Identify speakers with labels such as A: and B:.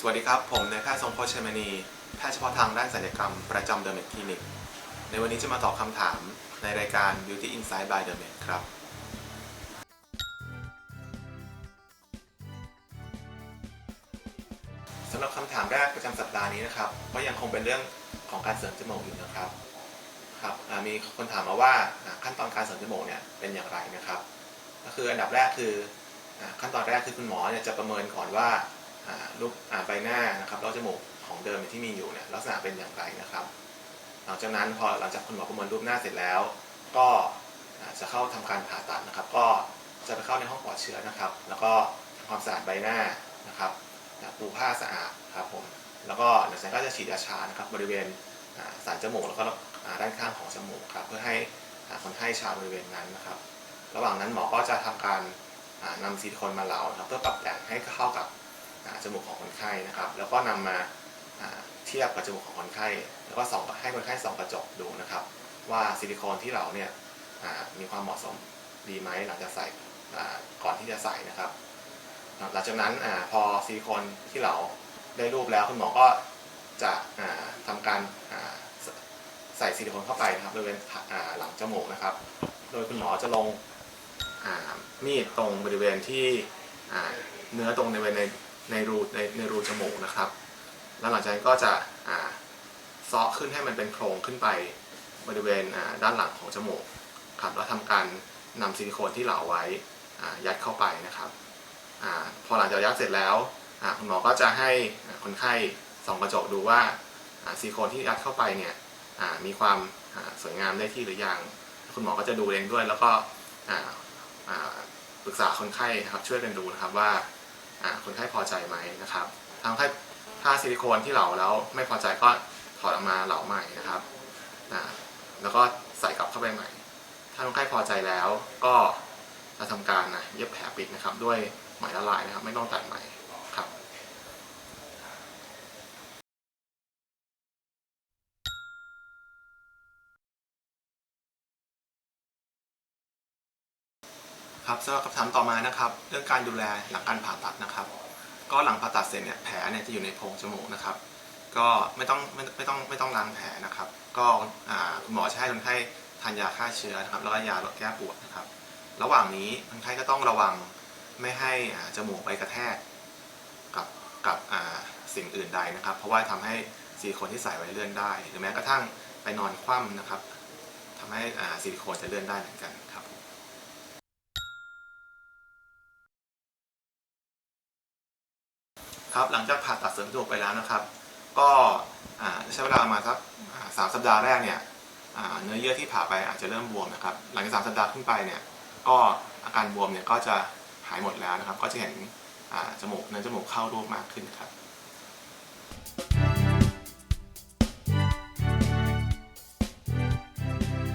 A: สวัสดีครับ ผมนายแพทย์ทรงพจน์ชัยมณีแพทย์เฉพาะทางด้านศัลยกรรมประจำเดอะเมดคลินิก ในวันนี้จะมาตอบคำถามในรายการ Beauty Insight by The Med ครับ สำหรับคำถามแรกประจำสัปดาห์นี้นะครับ ก็ยังคงเป็นเรื่องของการเสริมจมูกอยู่นะครับครับมีคนถามมาว่าขั้นตอนการเสริมจมูกเนี่ยเป็นอย่างไรนะครับ ก็คืออันดับแรกคือขั้นตอนแรกคือคุณหมอเนี่ยจะประเมินก่อนว่า รูปใบหน้านะครับแล้วจมูกของเดิมที่มีอยู่เนี่ยลักษณะเป็นอย่างไรนะครับ หลังจากนั้นพอหลังจากคุณหมอประเมินรูปหน้าเสร็จแล้ว ก็จะเข้าทำการผ่าตัดนะครับ ก็จะไปเข้าในห้องปลอดเชื้อนะครับ แล้วก็ทำความสะอาดใบหน้านะครับปูผ้าสะอาดครับผมแล้วก็หลังจากนั้นก็จะฉีดยาชานะครับ บริเวณอ่าสันจมูกแล้วก็ด้านข้างของจมูกครับเพื่อให้คนไข้ชาบริเวณนั้นนะครับ ระหว่างนั้นหมอก็จะทำการอ่านำซิลิโคนมาเหลานะครับเพื่อปรับแต่งให้เข้ากับ มูกของคนไข้นะครับ แล้วก็นำมาอ่าเทียบกับจมูกของคนไข้ แล้วก็ส่องให้คนไข้ส่องกระจกดูนะครับ ว่าซิลิโคนที่เราเนี่ยมีความเหมาะสมดีไหมหลังจากใส่ก่อนที่จะใส่นะครับ หลังจากนั้นอพอซิลิโคนที่เราได้รูปแล้วคุณหมอก็จะอ่าทำการใส่ซิลิโคนเข้าไปนะครับบริเวณหลังจมูกนะครับ โดยคุณหมอจะลงมีดตรงบริเวณที่เนื้อตรงในบริเวณ ในรูในในรูจมูกนะครับ แล้วหลังจากนั้นก็จะอ่าซาะขึ้นให้มันเป็นโครงขึ้นไปบริเวณอ่าด้านหลังของจมูกครับแล้วทำการนำซิลิโคนที่เหลาไว้อ่ายัดเข้าไปนะครับอาพอหลังจากยัดเสร็จแล้วอ่าคุณหมอก็จะให้คนไข้ส่องกระจกดูว่าอ่าซิลิโคนที่ยัดเข้าไปเนี่ยอ่ามีความอ่าสวยงามได้ที่หรือยังคุณหมอก็จะดูเองด้วย แล้วก็อ่าอ่าปรึกษาคนไข้นะครับช่วยกันดูนะครับว่า คนไข้พอใจไหมนะครับทางคนไข้ถ้าซิลิโคนที่เหลาแล้วไม่พอใจก็ถอดออกมาเหลาใหม่นะครับแล้วก็ใส่กลับเข้าไปใหม่ ถ้าคนไข้พอใจแล้วก็จะทำการนะเย็บแผลปิดนะครับ ด้วยไหมละลายนะครับ ไม่ต้องตัดไหม ครับสำหรับคำถามต่อมานะครับ เรื่องการดูแลหลังการผ่าตัดนะครับ ก็หลังผ่าตัดเสร็จเนี่ยแผลเนี่ยจะอยู่ในโพรงจมูกนะครับ ก็ไม่ต้องไม่ไม่ต้องไม่ต้องล้างแผลนะครับ ก็คุณหมอจะให้คนไข้ทานยาฆ่าเชื้อนะครับแล้วก็ยาลดแก้ปวดนะครับ ระหว่างนี้คนไข้ก็ต้องระวังไม่ให้จมูกไปกระแทกกับกับสิ่งอื่นใดนะครับ เพราะว่าทำให้ซิลิโคนที่ใส่ไว้เลื่อนได้ หรือแม้กระทั่งไปนอนคว่ำนะครับทำให้ซิลิโคนจะเลื่อนได้เหมือนกันครับ ครับหลังจากผ่าตัดเสริมจมูกไปแล้วนะครับ ก็ใช้เวลามาสักสามสัปดาห์แรกเนี่ยเนื้อเยื่อที่ผ่าไปอาจจะเริ่มบวมนะครับ หลังจากสามสัปดาห์ขึ้นไปเนี่ยก็อาการบวมเนี่ยก็จะหายหมดแล้วนะครับ ก็จะเห็นจมูกเนื้อจมูกเข้ารูปมากขึ้นครับ